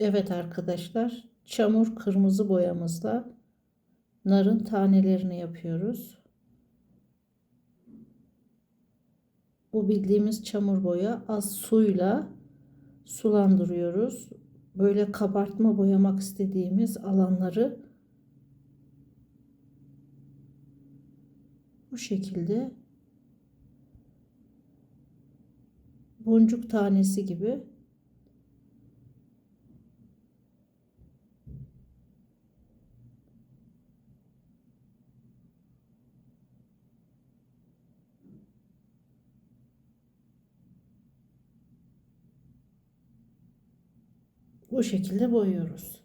Evet arkadaşlar, çamur kırmızı boyamızla narın tanelerini yapıyoruz. Bu bildiğimiz çamur boya az suyla sulandırıyoruz. Böyle kabartma boyamak istediğimiz alanları bu şekilde boncuk tanesi gibi bu şekilde boyuyoruz.